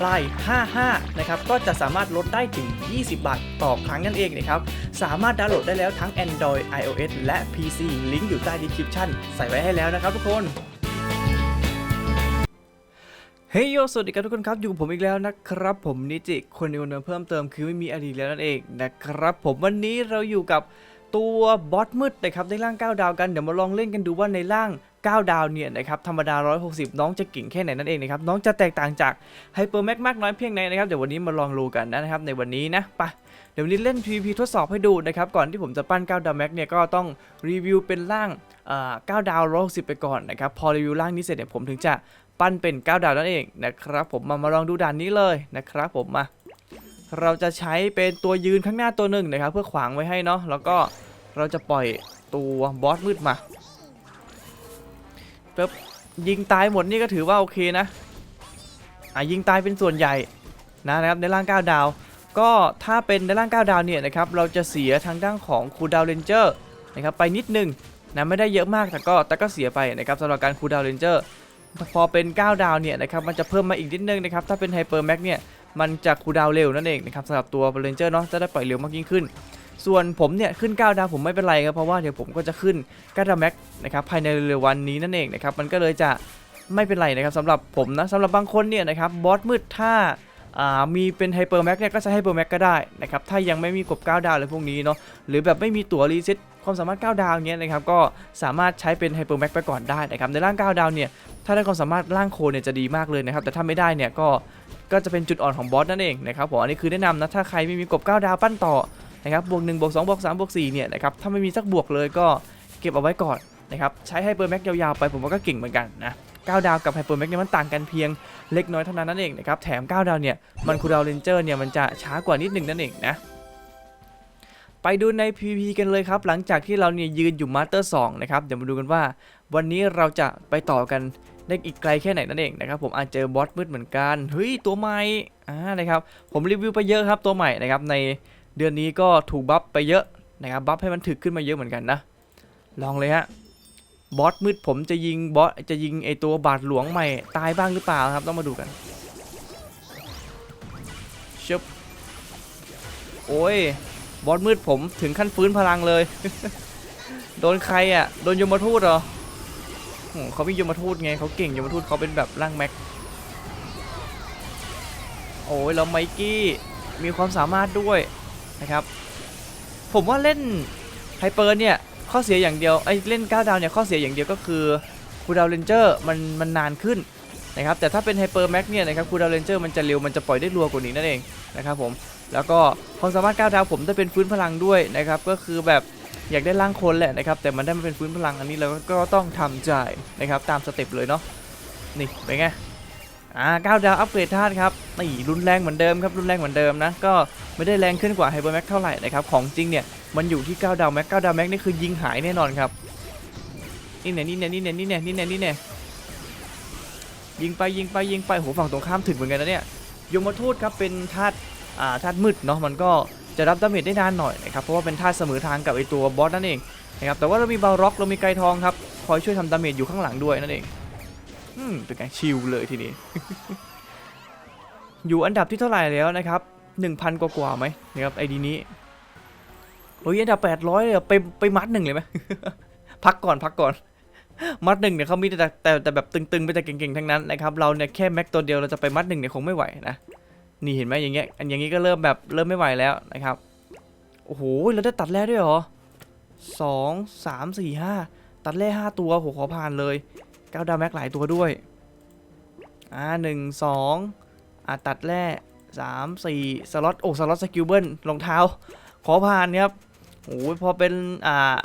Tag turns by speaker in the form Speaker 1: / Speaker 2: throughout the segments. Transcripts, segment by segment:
Speaker 1: ปลาย 55 นะครับ ก็จะสามารถลดได้ถึง 20 บาทต่อครั้งนั่นเองนะครับ สามารถดาวน์โหลดได้แล้วทั้ง Android iOS และ PC ลิงก์อยู่ใต้ description ใส่ไว้ให้แล้วนะครับทุกคนเฮ้ยโยสวัสดีครับทุกคนครับ อยู่กับผมอีกแล้วนะครับ ผมนิจิคนในคนเพิ่มเติมคือไม่มีอดีตแล้วนั่นเองนะครับ ผมวันนี้เราอยู่กับ ตัวบอสมืดนะครับในร่าง 9 ดาวกัน เดี๋ยวมาลองเล่นกันดูว่าในร่าง 9 ดาวเนี่ยนะครับธรรมดา 160 น้องจะเก่งแค่ไหนนั่นเองนะครับน้องจะแตกต่างจากไฮเปอร์แม็กมากน้อยเพียงไหนนะครับเดี๋ยววันนี้มาลองดูกันนะครับในวันนี้นะไปเดี๋ยววันนี้เล่น PVP ทดสอบให้ดูนะครับก่อนที่ผมจะปั้น 9 ดาวแม็กเนี่ยก็ต้องรีวิวเป็นร่างอ่า9ดาว160 ไปก่อนนะครับพอรีวิวร่างนี้เสร็จเนี่ยผมถึงจะปั้นเป็น 9 ดาวนั่นเองนะครับผมมามาลองดูด่านนี้เลยนะครับผมมาเราจะใช้เป็นตัวยืนข้างหน้าตัวหนึ่งนะครับ เพื่อขวางไว้ให้เนาะแล้วก็ เราจะปล่อยตัวบอสมืดมาปึ๊บยิงตายหมดนี่ก็ถือว่าโอเคนะอะยิงตายเป็นส่วนใหญ่นะนะครับในร่าง9ดาว ก็ถ้าเป็นในร่าง9ดาวเนี่ยนะครับเราจะเสียทางด้านของคูดาวเรนเจอร์นะครับไปนิดนึงนะไม่ได้เยอะมากแต่ก็แต่ก็เสียไปนะครับสำหรับการคูดาวเรนเจอร์พอเป็น 9 ดาวเนี่ยนะครับมันจะเพิ่มมาอีกนิดนึงนะครับถ้าเป็นไฮเปอร์แม็กเนี่ยมันจะคูดาวเร็วนั่นเองนะครับสำหรับตัวเรนเจอร์เนาะจะได้ปล่อยเร็วมากยิ่งขึ้น ส่วนผมเนี่ยขึ้น 9 ดาวผมไม่เป็นไรครับเพราะว่าเดี๋ยวผมก็จะขึ้น9ดาวแม็กนะครับภายในเร็ววันนี้นั่นเองนะครับมันก็เลยจะไม่เป็นไรนะครับสำหรับผมนะสำหรับบางคนเนี่ยนะครับบอสมืดถ้าามีเป็นไฮเปอร์แม็กเนี่ยก็ใช้ไฮเปอร์แม็กก็ได้นะครับถ้ายังไม่มีกบ 9 ดาวอะไรพวกนี้เนาะหรือแบบไม่มีตั๋วรีเซ็ตความสามารถ 9 ดาวเนี้ยนะครับก็สามารถใช้เป็นไฮเปอร์แม็กไปก่อนได้นะครับในร่าง 9 ดาวเนี่ยถ้าได้ความสามารถร่างโคเนี่ยจะดีมากเลยนะครับแต่ถ้าไม่ได้เนี่ยก็ก็จะเป็นจุดอ่อนของบอสนั่นเองนะครับผมอันนี้คือแนะนำนะถ้าใครไม่มีกบ 9 ดาวปั้นต่อ นะครับบวก1บวก2บวก3บวก4เนี่ยนะครับถ้าไม่มีสักบวกเลยก็เก็บเอาไว้ก่อนนะครับใช้ไฮเปอร์แม็กยาวๆไปผมว่าก็เก่งเหมือนกันนะ9ดาวกับไฮเปอร์แม็กเนี่ยมันต่างกันเพียงเล็กน้อยเท่านั้นนั่นเองนะครับแถม 9 ดาวเนี่ยมันคูดาวเรนเจอร์เนี่ยมันจะช้ากว่านิดหนึงนั่นเองนะไปดูใน PVP กันเลยครับ หลังจากที่เราเนี่ยยืนอยู่มาสเตอร์2นะครับเดี๋ยวมาดูกันว่า วันนี้เราจะไปต่อกันได้อีกไกลแค่ไหนนั่นเองนะครับผมอาจเจอบอสมืดเหมือนกันเฮ้ยตัวใหม่อ่านะครับผมรีวิวไปเยอะครับตัวใหม่นะครับใน เดือนนี้ก็ถูกบัฟไปเยอะนะครับบัฟให้มันถึกขึ้นมาเยอะเหมือนกันนะ ลองเลยฮะบอสมืดผมจะยิงบอสจะยิงไอตัวบาดหลวงใหม่ตายบ้างหรือเปล่าครับต้องมาดูกันชึบโอ้ยบอสมืดผมถึงขั้นฟื้นพลังเลย โดนใครอะโดนยมทูตเหรอเขาไมียมทูตไงเขาเก่งยมทูตเขาเป็นแบบร่างแม็กโอ้ยแล้วไมกี้มีความสามารถด้วย นะครับ ผมว่าเล่นไฮเปอร์เนี่ยข้อเสียอย่างเดียวไอ้เล่น9ดาวเนี่ยข้อเสียอย่างเดียวก็คือคูดาวเรนเจอร์มันมันนานขึ้นนะครับแต่ถ้าเป็นไฮเปอร์แม็กเนี่ยนะครับคูดาวเรนเจอร์มันจะเร็วมันจะปล่อยได้รัวกว่านี้นั่นเองนะครับผมแล้วก็ความสามารถ9ดาวผมได้เป็นฟื้นพลังด้วยนะครับก็คือแบบอยากได้ร่างคนแหละนะครับแต่มันได้มาเป็นฟื้นพลังอันนี้เราก็ต้องทำใจนะครับตามสเต็ปเลยเนาะนี่เป็นไง อ่าเก้าดาวอัปเกรดธาตุครับนี่รุนแรงเหมือนเดิมครับรุนแรงเหมือนเดิมนะก็ไม่ได้แรงขึ้นกว่าไฮเปอร์แม็กเท่าไหร่นะครับของจริงเนี่ยมันอยู่ที่9ดาวแม็ก9ดาวแม็กนี่คือยิงหายแน่นอนครับนี่เนี่ยนี่เนี่ยนี่เนี่ยนี่เนี่ยนี่เนี่ยนี่เนี่ยยิงไปยิงไปยิงไปโหฝั่งตรงข้ามถึงเหมือนกันนะเนี่ยยมทูตครับเป็นธาตุอ่าธาตุมืดเนาะมันก็จะรับดาเมจได้นานหน่อยนะครับเพราะว่าเป็นท่าตุเสมอทางกับไอตัวบอสนั่นเองนะครับแต่ว่าเรามีบาร็อกเรามีไกรทองครับคอยช่วยทำดาเมจอยู่ข้างหลังด้วยนั่นเอง อืมเป็นการชิลเลยทีนี้ อยู่อันดับที่เท่าไหร่แล้วนะครับ1,000 กว่ากว่าไหมนะครับไอดีนี้โอ้ยอันดับ800เลยเหรอไปไปมัดหนึ่งเลยไหมพักก่อนพักก่อน มัดหนึ่งเนี่ยเขามีแต่แต่แต่แบบตึงๆไปแต่เก่งๆทั้งนั้นนะครับเราเนี่ยแค่แม็กตัวเดียวเราจะไปมัดหนึ่งเนี่ยคงไม่ไหวนะนี่เห็นไหมอย่างเงี้ยอันอย่างงี้ก็เริ่มแบบเริ่มไม่ไหวแล้วนะครับโอ้โหเราได้ตัดแร่ด้วยเหรอสองสามสี่ห้าตัดแร่ห้าตัวโหขอผ่านเลย ก้าดาวแม็กหลายตัวด้วย อ่าหนึ่งสองอ่าตัดแร่สามสี่สล็อตโอ้สล็อตสกิลเบิลรองเท้า ขอผ่านครับโอ้ยพอเป็นอ่า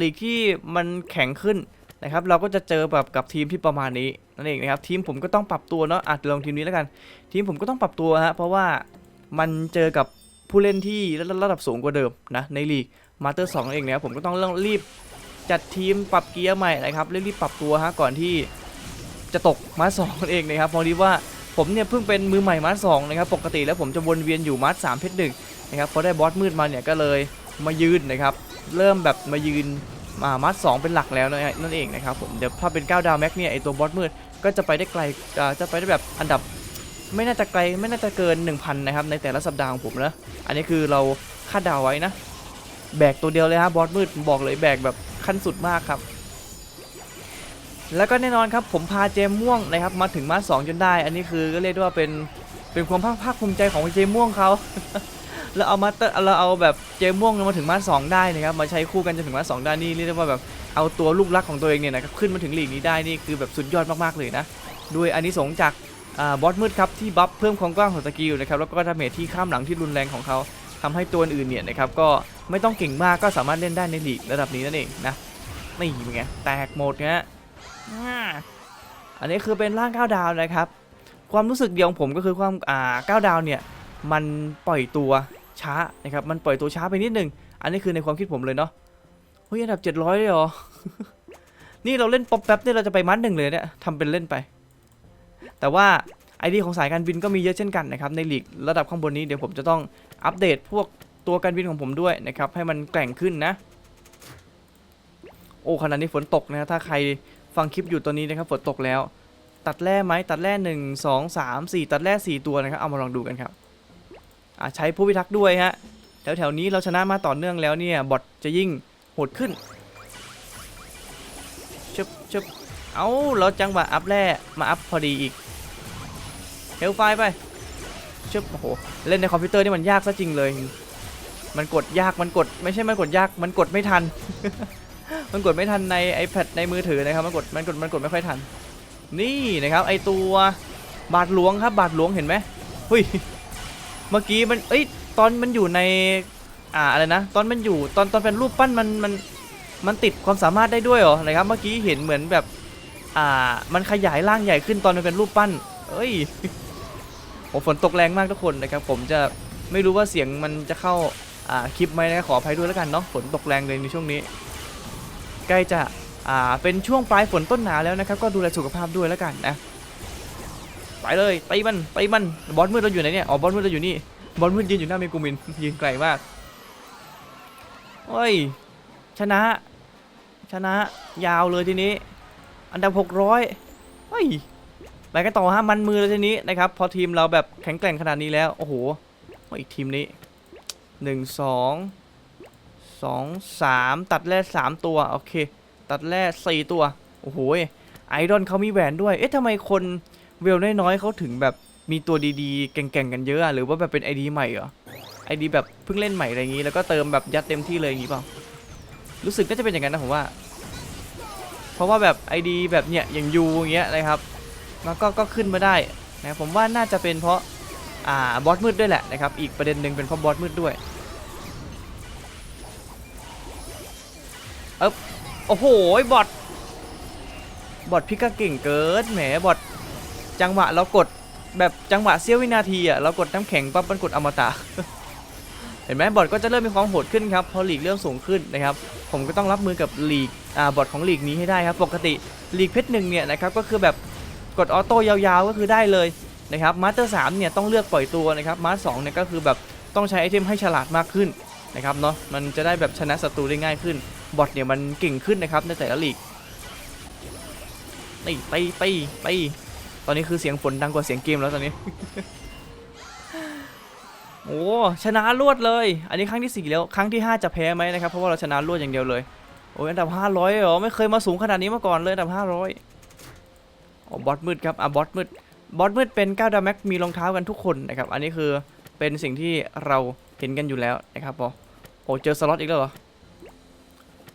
Speaker 1: ลีกที่มันแข็งขึ้นนะครับ เราก็จะเจอแบบกับทีมที่ประมาณนี้นั่นเองนะครับทีมผมก็ต้องปรับตัวเนาะอาจจะลองทีมนี้แล้วกัน ทีมผมก็ต้องปรับตัวฮะเพราะว่ามันเจอกับผู้เล่นที่ระดับสูงกว่าเดิมนะในลีกมาเตอร์สองเองเนี่ยผมก็ต้องเร่งรีบ จัดทีมปรับเกียร์ใหม่นะครับรีบๆปรับตัวฮะก่อนที่จะตกมาสองนั่นเองนะครับพราะดีว่าผมเนี่ยเพิ่งเป็นมือใหม่มาสองนะครับปกติแล้วผมจะวนเวียนอยู่มาสามเพชรหนึ่งนะครับพอได้บอสมืดมาเนี่ยก็เลยมายืนนะครับเริ่มแบบมายืนมามาสองเป็นหลักแล้วนะนั่นเองนะครับผมเดี๋ยวถ้าเป็น 9 ดาวแม็กเนี่ยไอตัวบอสมืดก็จะไปได้ไกลจะไปได้แบบอันดับไม่น่าจะไกลไม่น่าจะเกิน 1,000 นะครับในแต่ละสัปดาห์ของผมนะอันนี้คือเราคาดเดาวไว้นะ แบกตัวเดียวเลยฮะบอสมืดบอกเลยแบกแบบ ขั้นสุดมากครับ แล้วก็แน่นอนครับผมพาเจมม่วงนะครับมาถึงมาสองจนได้ อันนี้คือก็เรียกได้ว่าเป็นเป็นความภาคภาคภูมิใจของเจมม่วงเขาแล้วเอามาเตอร์เราเอาแบบเจมม่วงมาถึงมาสองได้นะครับมาใช้คู่กันจนถึงมาสองได้นี่เรียกได้ว่าแบบเอาตัวลูกรักของตัวเองเนี่ยนะครับขึ้นมาถึงลีกนี้ได้นี่คือแบบสุดยอดมากๆเลยนะด้วยอันนี้สงจากอบอสมืดครับที่บัฟเพิ่มความกว้างของสกิลนะครับแล้วก็ดาเมจที่ข้ามหลังที่รุนแรงของเขา ทำให้ตัวอื่นเนี่ยนะครับก็ไม่ต้องเก่งมากก็สามารถเล่นได้ในลีกระดับนี้นั่นเองนะนี่เป็นไงแตกหมดเงี้ยอันนี้คือเป็นร่าง9ดาวนะครับ ความรู้สึกเดียวของผมก็คือความอ่า9ดาวเนี่ยมันปล่อยตัวช้านะครับมันปล่อยตัวช้าไปนิดนึง อันนี้คือในความคิดผมเลยเนาะเฮ้ยอันดับ 700เลยเหรอ นี่เราเล่นป๊อปแป๊บเนี่ยเราจะไปมัดหนึ่งเลยเนี่ยทำเป็นเล่นไป แต่ว่า ไอดีของสายการบินก็มีเยอะเช่นกันนะครับในลีกระดับข้างบนนี้เดี๋ยวผมจะต้องอัปเดตพวกตัวการบินของผมด้วยนะครับให้มันแกร่งขึ้นนะ โอ้ขณะนี้ฝนตกนะถ้าใครฟังคลิปอยู่ตอนนี้นะครับฝนตกแล้ว ตัดแร่ไหมตัดแร่หนึ่งสองสามสี่ตัดแร่สี่ตัวนะครับเอามาลองดูกันครับอ่าใช้ผู้พิทักษ์ด้วยฮะแถวแถวๆนี้เราชนะมาต่อเนื่องแล้วเนี่ยบอทจะยิ่งโหดขึ้นชึบชึบเอ้าเราจังหวะอัพแร่มาอัพพอดีอีก เฮลไฟไปเชึบโอ้โหเล่นในคอมพิวเตอร์นี่มันยากซะจริงเลย มันกดยากมันกด ไม่ใช่มันกดยากมันกดไม่ทัน มันกดไม่ทันใน iPad ในมือถือนะครับมันกดมันกดมันกดไม่ค่อยทัน นี่นะครับ ไอตัวบาทหลวงครับ บาทหลวงเห็นไหมเฮ้ยเมื่อกี้มันเอ้ยตอนมันอยู่ในอ่าอะไรนะ ตอนมันอยู่ตอนตอนเป็นรูปปั้นมันมันมันติดความสามารถได้ด้วยเหรอนะครับเมื่อกี้เห็นเหมือนแบบอ่ามันขยายร่างใหญ่ขึ้นตอนมันเป็นรูปปั้น เอ้ย ฝนตกแรงมากทุกคนนะครับผมจะไม่รู้ว่าเสียงมันจะเข้าอ่าคลิปไหมนะขออภัยด้วยแล้วกันเนาะฝนตกแรงเลยในช่วงนี้ ใกล้จะอ่าเป็นช่วงปลายฝนต้นหนาวแล้วนะครับก็ดูแลสุขภาพด้วยแล้วกันนะไปเลยไปมันไปมันบอสมืดเราอยู่ไหนเนี่ยอ๋อบอสมืดเราอยู่นี่บอสมืดยืนอยู่หน้าเมกูมินยืนไกลมากโอ้ย ชนะ ชนะยาวเลยทีนี้ อันดับ 600เฮ้ย ไปกันต่อฮะมันมือเลยทีนี้นะครับพอทีมเราแบบแข็งแกร่งขนาดนี้แล้วโอ้โหอีกทีมนี้หนึ่งสองสองสามตัดแร่สามตัวโอเค ตัดแร่สี่ตัวโอ้โหไอดอนเขามีแหวนด้วยเอ๊ะทำไมคนเวลน้อยๆเขาถึงแบบมีตัวดีๆเก่งๆกันเยอะอะหรือว่าแบบเป็นไอดีใหม่เหรอไอดีแบบเพิ่งเล่นใหม่อะไรอย่างงี้ แล้วก็เติมแบบยัดเต็มที่เลยอย่างงี้เปล่ารู้สึกน่าจะเป็นอย่างนั้นนะผมว่า เพราะว่าแบบไอดีแบบเนี้ยอย่างยูอย่างเงี้ยนะครับ แล้วก็ก็ขึ้นมาได้นะผมว่าน่าจะเป็นเพราะอ่าบอสมืดด้วยแหละนะครับ อีกประเด็นหนึ่งเป็นเพราะบอสมืดด้วยเอ๊บโอ้โหบอทบอทพี่ก็เก่งเกินแหมบอทจังหวะเรากดแบบจังหวะเสี้ยววินาทีอะเรากดน้ำแข็งปั๊บมันกดอมตะเห็นไหมบอทก็จะเริ่มมีความโหดขึ้นครับพอลีกเริ่มสูงขึ้นนะครับ ผมก็ต้องรับมือกับหลีกอ่าบอทของหลีกนี้ให้ได้ครับ ปกติหลีกเพชรหนึ่งเนี่ยนะครับก็คือแบบ กดออโต้ยาวๆก็คือได้เลยนะครับมาสเตอร์สามเนี่ยต้องเลือกปล่อยตัวนะครับมาสสองเนี่ยก็คือแบบต้องใช้ไอเทมให้ฉลาดมากขึ้นนะครับเนาะมันจะได้แบบชนะศัตรูได้ง่ายขึ้นบอทเนี่ยมันเก่งขึ้นนะครับในแต่ละลีกนี่ไปไปไปตอนนี้คือเสียงฝนดังกว่าเสียงเกมแล้วตอนนี้โอ้ชนะรวดเลย อันนี้ครั้งที่สี่แล้วครั้งที่ 5 จะแพ้ไหมนะครับเพราะว่าเราชนะรวดอย่างเดียวเลยโอ้ยอันดับ 500เหรอไม่เคยมาสูงขนาดนี้มาก่อนเลยอันดับ 500 อ๋อบอสมืดครับอะบอสมืดบอสมืดเป็น9ดาวแม็กมีรองเท้ากันทุกคนนะครับอันนี้คือเป็นสิ่งที่เราเห็นกันอยู่แล้วนะครับพอโอ้เจอสล็อตอีกแล้วเหรอ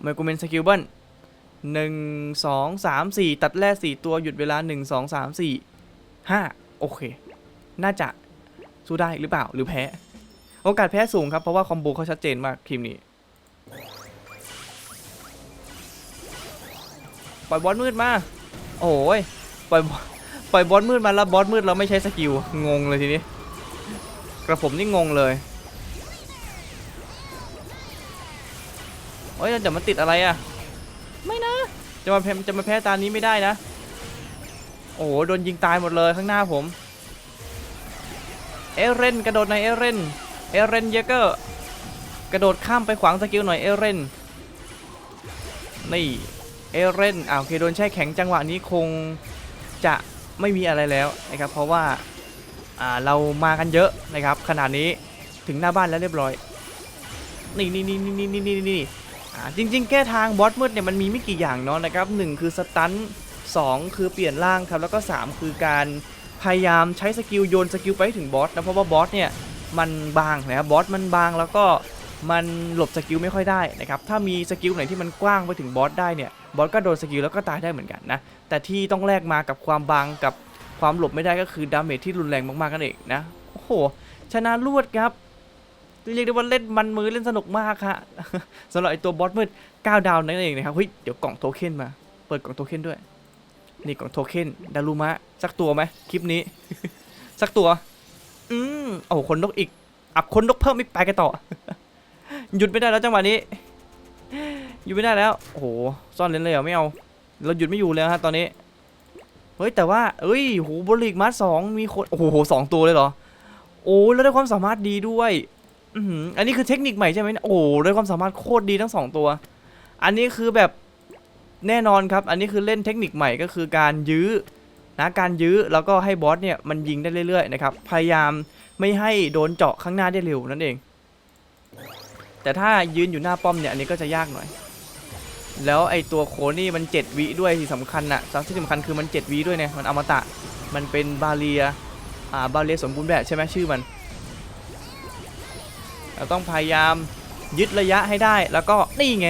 Speaker 1: เมกูเมนสกิลเบิลหนึ่งสองสามสี่ตัดแร่สี่ตัวหยุดเวลาหนึ่งสองสามสี่ห้าโอเค น่าจะสู้ได้หรือเปล่าหรือแพ้ โอกาสแพ้สูงครับ เพราะว่าคอมโบเขาชัดเจนมากทีมนี้ ปล่อยบอสมืดมา โอ้ย ปล่อยบอสปล่อยบอสมืดมาแล้วบอสมืดเราไม่ใช้สกิลงงเลยทีนี้ กระผมนี่งงเลยเฮ้ยเดี๋ยวมันติดอะไรอะไม่นะ จะมาแพ้จะมาแพ้ตานี้ไม่ได้นะ โอ้โหโดนยิงตายหมดเลยข้างหน้าผม เอเรนกระโดดหน่อยเอเรนเอเรนเยเกอร์กระโดดข้ามไปขวางสกิลหน่อยเอเรนนี่เอเรนอ่าโอเคโดนแช่แข็งจังหวะนี้คง จะไม่มีอะไรแล้วนะครับเพราะว่าาเรามากันเยอะนะครับขนาดนี้ถึงหน้าบ้านแล้วเรียบร้อยนี่นี่นี่นี่นี่นี่นี่จริง ๆ แก้ทางบอสมืดเนี่ยมันมีไม่กี่อย่างเนาะนะครับหนึ่งคือสตันสองคือเปลี่ยนร่างครับแล้วก็สามคือการพยายามใช้สกิลโยนสกิลไปถึงบอสนะเพราะว่าบอสเนี่ยมันบางนะครับบอสมันบางแล้วก็มันหลบสกิลไม่ค่อยได้นะครับถ้ามีสกิลไหนที่มันกว้างไปถึงบอสได้เนี่ย บอสก็โดนสกิลแล้วก็ตายได้เหมือนกันนะ แต่ที่ต้องแลกมากับความบางกับความหลบไม่ได้ก็คือดาเมจที่รุนแรงมากๆกันเองนะ โอ้โห ชนะรวดครับ เรียกได้ว่าเล่นมันมือเล่นสนุกมากฮะสำหรับไอตัวบอสมืด9ดาวนั่นเองนะครับ เฮ้ย เดี๋ยวกล่องโทเค็นมา เปิดกล่องโทเค็นด้วย นี่กล่องโทเค็นดารุมะ สักตัวไหมคลิปนี้ สักตัว อืมโอ้คนนกอีก อับคนนกเพิ่มอีกไปกันต่อ หยุดไม่ได้แล้วจังหวะนี้ หยุดไม่ได้แล้วโอ้โหซ่อนเลนเลยเหรอไม่เอาเราหยุดไม่อยู่แล้วฮะตอนนี้เฮ้ยแต่ว่าเอ้ยโหบริกมาสองมีคนโอ้โหสองตัวเลยเหรอโอ้แล้วได้ความสามารถดีด้วยอืออันนี้คือเทคนิคใหม่ใช่ไหมโอ้ได้ความสามารถโคตรดีทั้งสองตัว อันนี้คือแบบแน่นอนครับ อันนี้คือเล่นเทคนิคใหม่ก็คือการยื้อนะการยื้อแล้วก็ให้บอสเนี่ยมันยิงได้เรื่อยๆนะครับพยายามไม่ให้โดนเจาะข้างหน้าได้เร็วนั่นเอง แต่ถ้ายืนอยู่หน้าป้อมเนี่ยอันนี้ก็จะยากหน่อย แล้วไอตัวโคนี่มัน 7 วิด้วยที่สำคัญอะที่สำคัญคือมัน 7 วิด้วยเนี่ยมันอมตะมันเป็นบาเลียอ่าบาเลียสมบูรณ์แบบใช่ไหมชื่อมันเราต้องพยายามยึดระยะให้ได้แล้วก็นี่ไง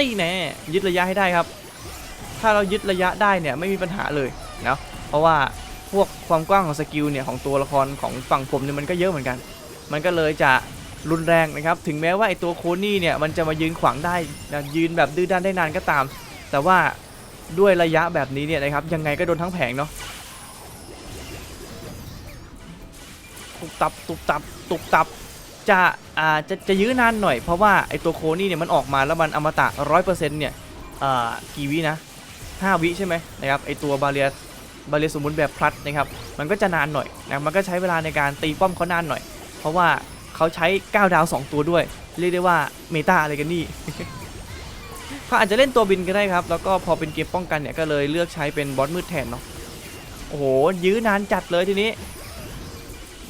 Speaker 1: นี่แน่ยึดระยะให้ได้ครับ ถ้าเรายึดระยะได้เนี่ยไม่มีปัญหาเลยเนาะเพราะว่าพวกความกว้างของสกิลเนี่ยของตัวละครของฝั่งผมเนี่ยมันก็เยอะเหมือนกัน มันก็เลยจะ รุนแรงนะครับ ถึงแม้ว่าไอตัวโคนี่เนี่ยมันจะมายืนขวางได้นะยืนแบบดื้อด้านได้นานก็ตาม แต่ว่าด้วยระยะแบบนี้เนี่ยนะครับ ยังไงก็โดนทั้งแผงเนาะตุบตับตุบตับตุบตับจะอ่าจะจะยื้อนานหน่อยเพราะว่าไอตัวโคนี่เนี่ยมันออกมาแล้วมันอมตะร้อยเปอร์เซ็นต์เนี่ยอ่ากี่วินะห้าวิใช่ไหมนะครับไอตัวบาเรียบาเรียสมบูรณ์แบบพลัดนะครับ มันก็จะนานหน่อยนะมันก็ใช้เวลาในการตีป้อมเขานานหน่อย เพราะว่า เขาใช้ 9 ดาว 2 ตัวด้วย เรียกได้ว่าเมตาอะไรกันนี่เขาอาจจะเล่นตัวบินก็ได้ครับ แล้วก็พอเป็นเกมป้องกันเนี่ยก็เลยเลือกใช้เป็นบอสมืดแทนเนาะโอ้โหยื้อนานจัดเลยทีนี้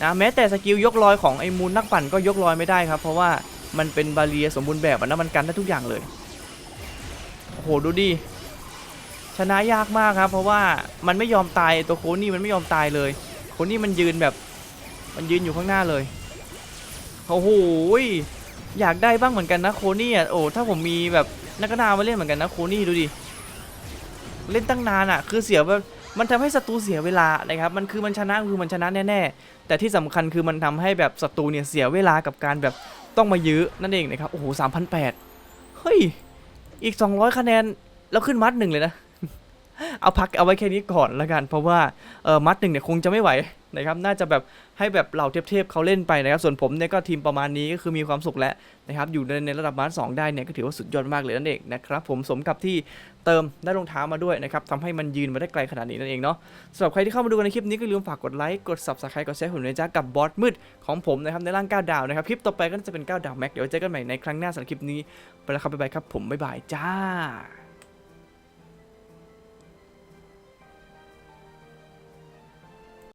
Speaker 1: นะแม้แต่สกิลยกลอยของไอ้มูลนักปั่นก็ยกลอยไม่ได้ครับ เพราะว่ามันเป็นบาเรียสมบูรณ์แบบอะนะมันกันได้ทุกอย่างเลยโอ้โหดูดิชนะยากมากครับ เพราะว่ามันไม่ยอมตายตัวโคนี่มันไม่ยอมตายเลยโคนี่มันยืนแบบมันยืนอยู่ข้างหน้าเลย โอ้โหอยากได้บ้างเหมือนกันนะโคนี่อะโอ้ถ้าผมมีแบบนักนามาเล่นเหมือนกันนะโคนี่ดูดิเล่นตั้งนานอะ คือเสียแบบมันทำให้ศัตรูเสียเวลานะครับ มันคือมันชนะคือมันชนะแน่ๆ แต่ที่สำคัญคือมันทำให้แบบศัตรูเนี่ยเสียเวลากับการแบบต้องมายื้อนั่นเองนะครับ โอ้โหสามพันแปดเฮ้ย อีก 200 คะแนน แล้วขึ้นมัดหนึ่งเลยนะ เอาพักเอาไว้แค่นี้ก่อนละกัน เพราะว่าเออมัดหนึ่งเนี่ยคงจะไม่ไหว นะครับน่าจะแบบให้แบบเหล่าเทพๆเขาเล่นไปนะครับส่วนผมเนี่ยก็ทีมประมาณนี้ก็คือมีความสุขแล้วนะครับอยู่ในในระดับมัดสองได้เนี่ยก็ถือว่าสุดยอดมากเลยนั่นเองนะครับผมสมกับที่เติมได้รองเท้ามาด้วยนะครับทำให้มันยืนมาได้ไกลขนาดนี้นั่นเองเนาะสำหรับใครที่เข้ามาดูกันในคลิปนี้ก็อย่าลืมฝากกดไลค์กด subscribe กดแชร์ผมด้วยจ้ากับบอสมืดของผมนะครับในร่าง9ดาวนะครับคลิปต่อไปก็จะเป็น9ดาวแม็กเดี๋ยวเจอกันใหม่ในครั้งหน้าสำหรับคลิปนี้ไปแล้วครับบ๊ายบายครับผมบ๊ายบายจ้า